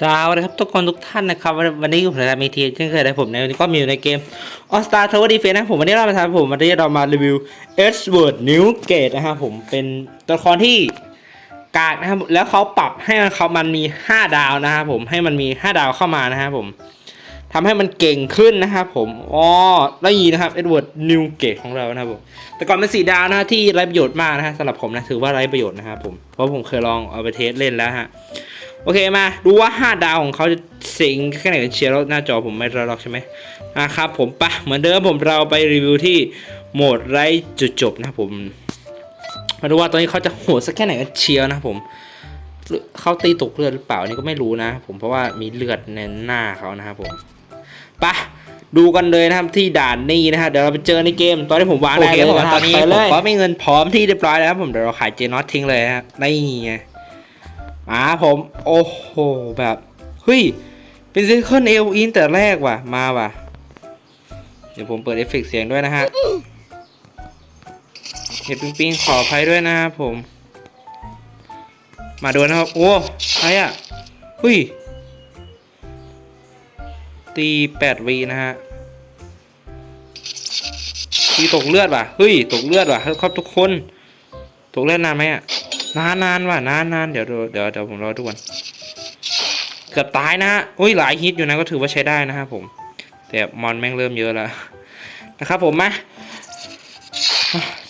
สวัสดีครับทุกคนทุกท่านนะครับ วันนี้ผมจะมีทีเช่นเคยนะผมในวันนี้ก็มีอยู่ในเกม All Star Tower Defense นะผมวันนี้เรามาทำผมวันนี้เรามารีวิว Edward Newgate นะครับผมเป็นตัวละครที่กากนะครับแล้วเขาปรับให้มันเขามันมี 5 ดาวนะครับผมให้มันมี 5 ดาวเข้ามานะครับผมทำให้มันเก่งขึ้นนะครับผมอ๋อแล้วยีนะครับ Edward Newgate ของเรานะครับผมแต่ก่อนเป็นสีดาวนะที่ไร้ประโยชน์มากนะฮะสำหรับผมนะถือว่าไร้ประโยชน์นะครับผมเพราะผมเคยลองเอาไปเทสเล่นแล้วฮะ โอเคมาดูว่า 5 ดาวของเขาจะเสิงแค่ไหนกันเชียร์แล้วหน้าจอผมไม่ระลอกใช่ไหมนะครับผมปะเหมือนเดิมผมเราไปรีวิวที่โหมดไร้จุดจบนะครับผม มาดูว่าตอนนี้เขาจะโหดสักแค่ไหนกันเชียร์นะครับผมหรือเขาตีตกเลือดหรือเปล่าอันนี่ก็ไม่รู้นะ ผมเพราะว่ามีเลือดในหน้าเขานะครับผมปะดูกันเลยนะครับที่ด่านนี้นะครับเดี๋ยวเราไปเจอในเกม ตอนที่ผมวางได้เลยนะตอนนี้ผมก็ไม่เงินพร้อมที่เรียบร้อยแล้วครับผมเดี๋ยวเราขายเจนอตทิ้งเลยครับนี่ไง มาผม โอ้โห แบบเฮ้ย เป็นซิเคิลเอลอินแต่แรกว่ะ มาว่ะ เดี๋ยวผมเปิดเอฟเฟกเสียงด้วยนะฮะเห็ดปิงปิงขออภัยด้วยนะครับผม มาดูนะครับ โอ้ใครอะเฮ้ย ตีแปดวีนะฮะตีตกเลือดว่ะเฮ้ย ตกเลือดว่ะครับทุกคน ตกเลือดนานไหมอะ นานนานว่ะนานนานเดี๋ยวเดี๋ยวเดี๋ยวผมรอทุกคนเกือบตายนะฮะอุ้ยหลายฮิตอยู่นะก็ถือว่าใช้ได้นะครับผม แต่มอนแม่งเริ่มเยอะแล้วนะครับผมมา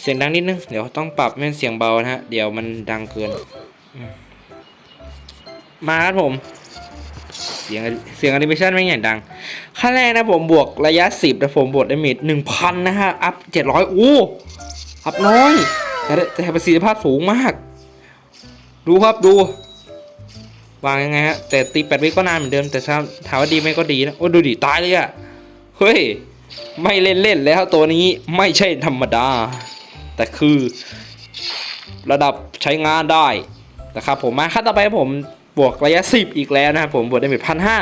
เสียงดังนิดนึง เดี๋ยวต้องปรับให้มันเสียงเบานะฮะ เดี๋ยวมันดังเกิน มาครับผม เสียงเสียงแอนิเมชันไม่งอย่ดัง ขั้นแรกนะผมบวกระยะสิบนะผมบวกดาเมจหนึ่งพันนะฮะ อัพเจ็ดร้อยโอ้อัพน้อย แต่แต่ประสิทธิภาพสูงมาก ดูครับดู วางยังไงฮะ แต่ตีแปดวิก็นานเหมือนเดิม แต่ถามว่าดีไหมก็ดีนะ โอ้ดูดิตายเลยอะเฮ้ย ไม่เล่นเล่นแล้วตัวนี้ไม่ใช่ธรรมดา แต่คือ ระดับใช้งานได้นะครับผมมาขั้นต่อไปผมบวกระยะสิบอีกแล้วนะครับผมบวกได้เป็นพันห้า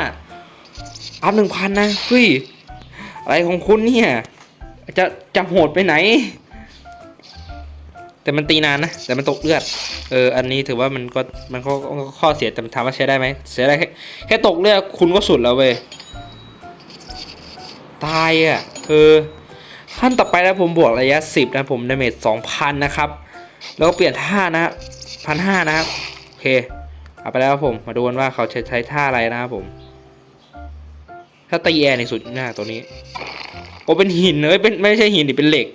อัพหนึ่งพันนะเฮ้ยอะไรของคุณเนี่ยจะจะโหดไปไหน แต่มันตีนานนะ แต่มันตกเลือด เออ อันนี้ถือว่ามันก็มันก็ข้อเสียแต่ถามว่าใช้ได้ไหมเสียได้แค่แค่ตกเลือดคุณก็สุดแล้วเว้ย ตายอะ เออ ขั้นต่อไปนะผมบวกระยะสิบนะผมดาเมจสองพันนะครับ แล้วก็เปลี่ยนท่านะพันห้านะครับ โอเค เอาไปแล้วครับผม มาดูกันว่าเขาจะใช้ท่าอะไรนะครับผม ถ้าตีแอร์ในสุดหน้าตัวนี้ โอ้เป็นหินเลยเป็นไม่ใช่หินดิเป็นเหล็ก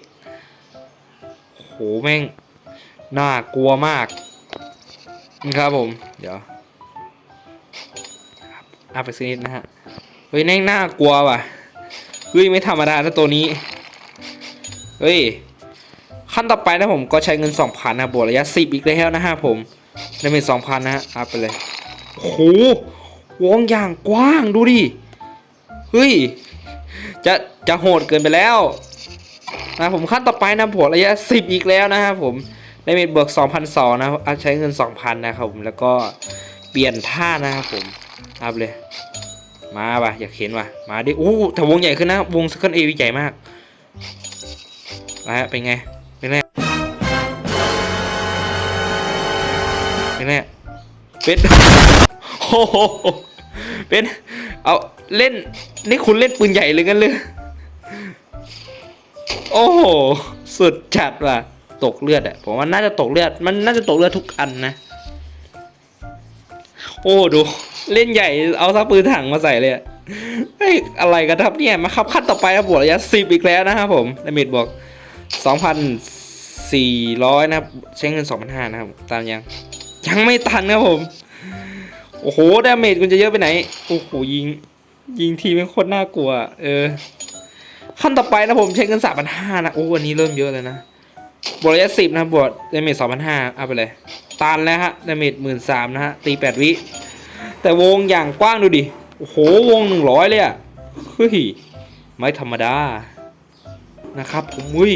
หแม่งน่ากลัวมากนะครับผม เดี๋ยวอัพไปสักนิดนะฮะ เฮ้ยแม่งน่ากลัวว่ะ เฮ้ยไม่ธรรมดานะตัวนี้ เฮ้ย ขั้นต่อไปนะผมก็ใช้เงิน 2,000นะบวกระยะ 10 อีกแล้วนะฮะผมได้เป็น2,000นะฮะ อัพไปเลยโอ้โหวงอย่างกว้างดูดิ เฮ้ย จะจะโหดเกินไปแล้ว นะผมขั้นต่อไปนะบวกระยะ 10 อีกแล้วนะครับผมได้เมจบวก2,200นะอะใช้เงิน 2,000 นะครับผมแล้วก็เปลี่ยนท่านะครับผมอัพเลย มาว่ะอยากเห็นว่ะมาดิโอ้แต่วงใหญ่ขึ้นนะ วงสกิลเอวีใหญ่มากนะฮะเป็นไงเป็นไงเป็นไงเป็นโอ้โหเป็นเอาเล่นนี่คุณเล่นปืนใหญ่เลยกันเลย โอ้โห สุดจัดว่ะ ตกเลือดอะผมว่าน่าจะตกเลือด มันน่าจะตกเลือดทุกอันนะ โอ้ดู เล่นใหญ่เอาซักปืนถังมาใส่เลยอะอะไรกันครับเนี่ย มาครับขั้นต่อไปครับบวกระยะสิบอีกแล้วนะครับผมดาเมจบวกสองพันสี่ร้อยนะครับ ใช้เงินสองพันห้านะครับ ตามยัง ยังไม่ตันครับผม โอ้โหดาเมจคุณจะเยอะไปไหน โอ้โหยิง ยิงทีเป็นโคตรน่ากลัว เออ ขั้นต่อไปนะผมใช้เงินสามพันห้านะ โอ้อันนี้เริ่มเยอะเลยนะ บวกระยะสิบนะบวกดาเมจสองพันห้าเอาไปเลย ตันแล้วฮะดาเมจหมื่นสามนะฮะ ตีแปดวิ แต่วงอย่างกว้างดูดิ โอ้โห วงหนึ่งร้อยเลยอะเฮ้ย ไม่ธรรมดา นะครับผมอุ้ย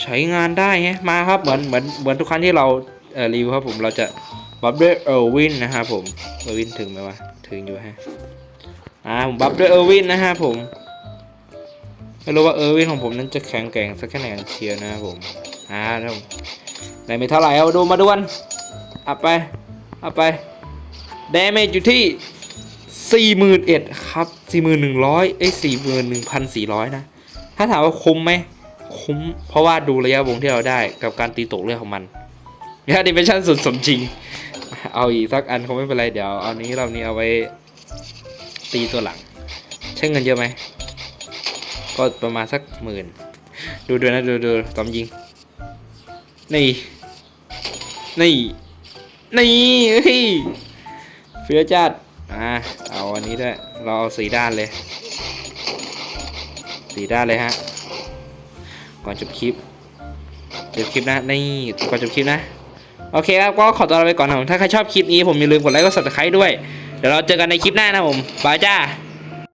ใช้งานได้ฮะ มาครับ เหมือน เหมือน เหมือนทุกครั้งที่เราเอ่อรีวิวครับผม เราจะบัฟด้วยเออร์วินนะครับผม เออร์วินถึงไหมวะ ถึงอยู่ฮะ อ่า ผมบัฟด้วยเออร์วินนะฮะผม ไม่รู้ว่าเออวินของผมนั้นจะแข็งแกร่งสักแค่ไหนกันเชียวนะครับผมอ่าครับผมได้ไม่เท่าไหร่เอาดูมาดูกันอัพไปเอัพไปดเมจอยู่ที่สี่หมื่นเอ็ดครับสี่หมื่นหนึ่งร้อยเอ้ยสี่หมื่นหนึ่งพันสี่ร้อยนะ ถ้าถามว่าคุ้มไหม คุ้ม เพราะว่าดูระยะวงที่เราได้กับการตีตกเลือดของมันนี่ดิเมชั่นสุดสมจริง เอาอีกสักอันคงไม่เป็นไร เดี๋ยวเอานี้เรานี้เอาไว้ตีตัวหลัง ใช้เงินเยอะไหม ก็ประมาณสักหมื่น ดูดูนะดูดูตอมยิง นี่ นี่ นี่เฮ้ยเฟียจัดอ่าเอาอันนี้ด้วยเราเอาสีด้านเลย สีด้านเลยฮะ ก่อนจบคลิปจบคลิปนะ นี่ก่อนจบคลิปนะ โอเคครับ ก็ขอตัวลาไปก่อนนะผม ถ้าใครชอบคลิปนี้ผมอย่าลืมกดไลค์กด subscribe ด้วย เดี๋ยวเราเจอกันในคลิปหน้านะผมบายจ้า